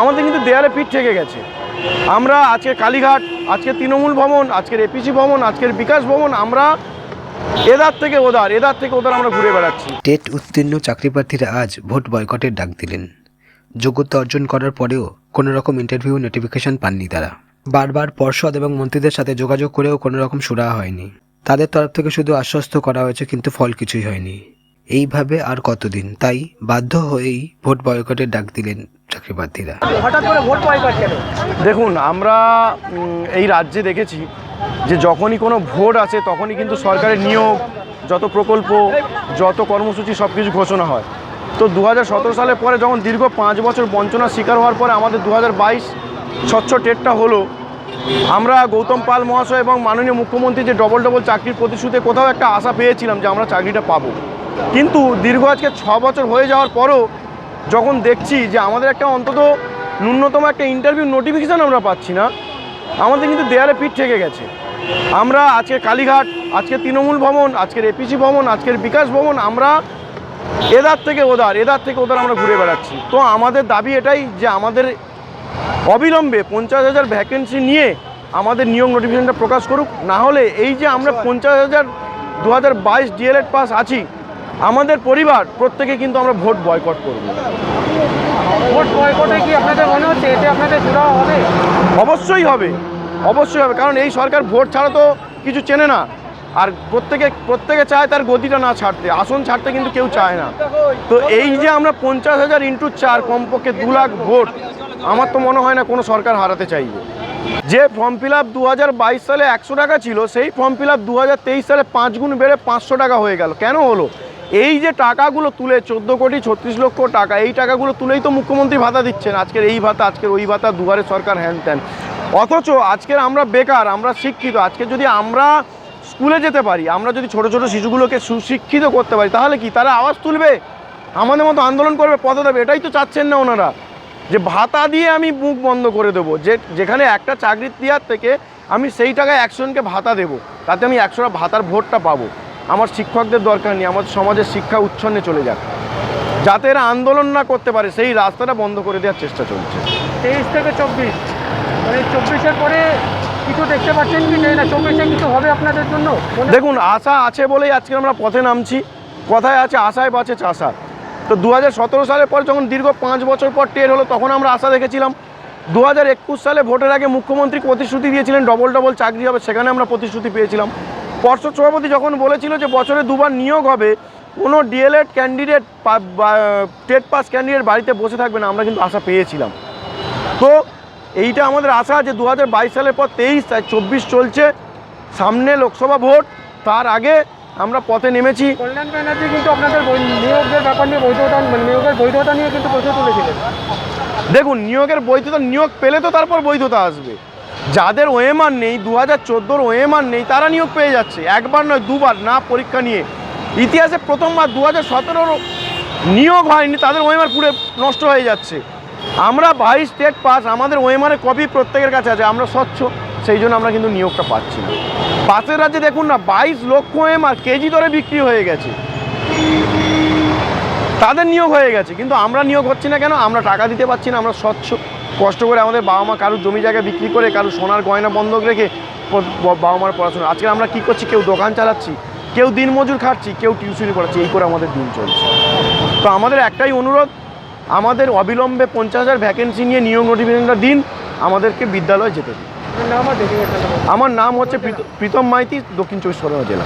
আমাদের কিন্তু দেয়ালে পিঠ থেকে গেছে। আমরা আজকে কালীঘাট, আজকে তৃণমূল ভবন, আজকের এপিসি ভবন, আজকের বিকাশ ভবন, আমরা এদার থেকে ওদার, এদার থেকে ওদার আমরা ঘুরে বেড়াচ্ছি। টেট উত্তীর্ণ চাকরিপ্রার্থীরা আজ ভোট বয়কটের ডাক দিলেন। যোগ্যতা অর্জন করার পরেও কোনো রকম ইন্টারভিউ নোটিফিকেশন পাননি তারা। বারবার পর্ষদ এবং মন্ত্রীদের সাথে যোগাযোগ করেও কোনো রকম সুরা হয়নি। তাদের তরফ থেকে শুধু আশ্বস্ত করা হয়েছে কিন্তু ফল কিছুই হয়নি। এইভাবে আর কতদিন? তাই বাধ্য হয়েই ভোট বয়কটের ডাক দিলেন চাকরিপ্রার্থীরা। হঠাৎ করে ভোট বয়কট কেন? দেখুন আমরা এই রাজ্যে দেখেছি যে যখনই কোনো ভোট আছে তখনই কিন্তু সরকারের নিয়োগ যত প্রকল্প যত কর্মসূচি সব কিছু ঘোষণা হয়। তো দু সালের পরে যখন দীর্ঘ পাঁচ বছর বঞ্চনার শিকার হওয়ার পরে আমাদের দু হাজার বাইশ স্বচ্ছ টেটটা হলো আমরা গৌতম পাল মহাশয় এবং মাননীয় মুখ্যমন্ত্রী যে ডবল ডবল চাকরির প্রতিশ্রুতিতে কোথাও একটা আশা পেয়েছিলাম যে আমরা চাকরিটা পাবো। কিন্তু দীর্ঘ আজকে ছ বছর হয়ে যাওয়ার পরও যখন দেখছি যে আমাদের একটা অন্তত ন্যূনতম একটা ইন্টারভিউ নোটিফিকেশান আমরা পাচ্ছি না, আমাদের কিন্তু দেয়ালে পিঠ থেকে গেছে। আমরা আজকে কালীঘাট, আজকে তৃণমূল ভবন, আজকের এপিসি ভবন, আজকের বিকাশ ভবন, আমরা এদার থেকে ওদার, এদার থেকে ওদার আমরা ঘুরে বেড়াচ্ছি। তো আমাদের দাবি এটাই যে আমাদের অবিলম্বে পঞ্চাশ হাজার ভ্যাকেন্সি নিয়ে আমাদের নিয়োগ নোটিফিকেশনটা প্রকাশ করুক। না হলে এই যে আমরা পঞ্চাশ হাজার দু হাজার বাইশ ডিএলএড পাস আছি আমাদের পরিবার প্রত্যেকে কিন্তু আমরা ভোট বয়কট করব। ভোট বয়কটে কি আপনাদের মনে হচ্ছে এতে আপনাদের সুরাহা হবে? অবশ্যই হবে অবশ্যই হবে কারণ এই সরকার ভোট ছাড়া তো কিছু চেনে না। আর প্রত্যেকে প্রত্যেকে চায় তার গতিটা না ছাড়তে আসন ছাড়তে কিন্তু কেউ চায় না। তো এই যে আমরা পঞ্চাশ হাজার ইন্টু চার কমপক্ষে দু লাখ ভোট আমার তো মনে হয় না কোনো সরকার হারাতে চাইবে। যে ফর্ম ফিল আপ দু হাজার বাইশ সালে একশো টাকা ছিল সেই ফর্ম ফিল আপ দু হাজার তেইশ সালে পাঁচ গুণ বেড়ে পাঁচশো টাকা হয়ে গেল। কেন হলো? এই যে টাকাগুলো তুলে চোদ্দ কোটি ছত্রিশ লক্ষ টাকা, এই টাকাগুলো তুলেই তো মুখ্যমন্ত্রী ভাতা দিচ্ছেন। আজকের এই ভাতা, আজকের ওই ভাতা দুয়ারে সরকার হ্যান ত্যান অথচ আজকের আমরা বেকার, আমরা শিক্ষিত, আজকে যদি আমরা স্কুলে যেতে পারি, আমরা যদি ছোট ছোট শিশুগুলোকে সুশিক্ষিত করতে পারি, তাহলে কি তারা আওয়াজ তুলবে? আমাদের মতো আন্দোলন করবে পথে দেবে এটাই তো চাচ্ছেন না ওনারা। যে ভাতা দিয়ে আমি মুখ বন্ধ করে দেবো, যে যেখানে একটা চাকরির দেওয়ার থেকে আমি সেই টাকায় একশোজনকে ভাতা দেবো, তাতে আমি একশোটা ভাতার ভোটটা পাবো। আমার শিক্ষকদের দরকার নেই আমার সমাজের শিক্ষা উচ্ছন্নে চলে যাক। যাতে এরা আন্দোলন না করতে পারে সেই রাস্তাটা বন্ধ করে দেওয়ার চেষ্টা চলছে। তেইশ থেকে চব্বিশ। মানে চব্বিশের পরে কিছু দেখতে পাচ্ছেন কি না চব্বিশে কিছু হবে আপনাদের জন্য? দেখুন আশা আছে বলেই আজকে আমরা পথে নামছি। কথায় আছে আশায় বাঁচে চাষা তো দু হাজার সতেরো সালের পর যখন দীর্ঘ পাঁচ বছর পর টের হলো তখন আমরা আশা দেখেছিলাম। দু হাজার একুশ সালে ভোটের আগে মুখ্যমন্ত্রী প্রতিশ্রুতি দিয়েছিলেন ডবল ডবল চাকরি হবে সেখানে আমরা প্রতিশ্রুতি পেয়েছিলাম। পর্ষদ সভাপতি যখন বলেছিল যে বছরে দুবার নিয়োগ হবে কোনো DElEd candidate TET pass candidate বাড়িতে বসে থাকবে না আমরা কিন্তু আশা পেয়েছিলাম। তো এইটা আমাদের আশা যে দু হাজার বাইশ সালের পর তেইশ তাই চব্বিশ চলছে সামনে লোকসভা ভোট তার আগে আমরা পথে নেমেছি। কল্যাণ ব্যানার্জি কিন্তু আপনাদের নিয়োগের ব্যাপার নিয়ে বৈধতা মানে নিয়োগের বৈধতা নিয়ে কিন্তু প্রশ্ন তুলেছিলেন। দেখুন নিয়োগের বৈধতা নিয়োগ পেলে তো তারপর বৈধতা আসবে। যাদের ওএমআর নেই দু হাজার চোদ্দোর ওএমআর নেই, তারা নিয়োগ পেয়ে যাচ্ছে। একবার নয়, দুবার না, পরীক্ষা নিয়ে। ইতিহাসে প্রথমবার দু হাজার সতেরোর নিয়োগ হয়নি, তাদের ওএমআর পুরো নষ্ট হয়ে যাচ্ছে। আমরা বাইশ স্টেট পাস আমাদের ওএমআরের কপি প্রত্যেকের কাছে আছে, আমরা স্বচ্ছ, সেই জন্য আমরা কিন্তু নিয়োগটা পাচ্ছি না। পাশের রাজ্যে দেখুন না, বাইশ লক্ষ ওএমআর কেজি দরে বিক্রি হয়ে গেছে। তাদের নিয়োগ হয়ে গেছে, কিন্তু আমরা নিয়োগ হচ্ছি না কেন? আমরা টাকা দিতে পারছি না, আমরা স্বচ্ছ। কষ্ট করে আমাদের বাবা মা কারোর জমি জায়গা বিক্রি করে কারুর সোনার গয়না বন্ধক রেখে বাবা মার পড়াশোনা। আজকে আমরা কি করছি? কেউ দোকান চালাচ্ছি কেউ দিনমজুর খাচ্ছি কেউ টিউশনি পড়াচ্ছি। এই করে আমাদের দিন চলছে। তো আমাদের একটাই অনুরোধ আমাদের অবিলম্বে পঞ্চাশ হাজার ভ্যাকেন্সি নিয়ে নিয়োগ নোটিফিকেশনটা দিন আমাদেরকে বিদ্যালয়ে যেতে দিন। আমার নাম হচ্ছে প্রীত- প্রীতম মাইতি দক্ষিণ চব্বিশ পরগনা জেলা।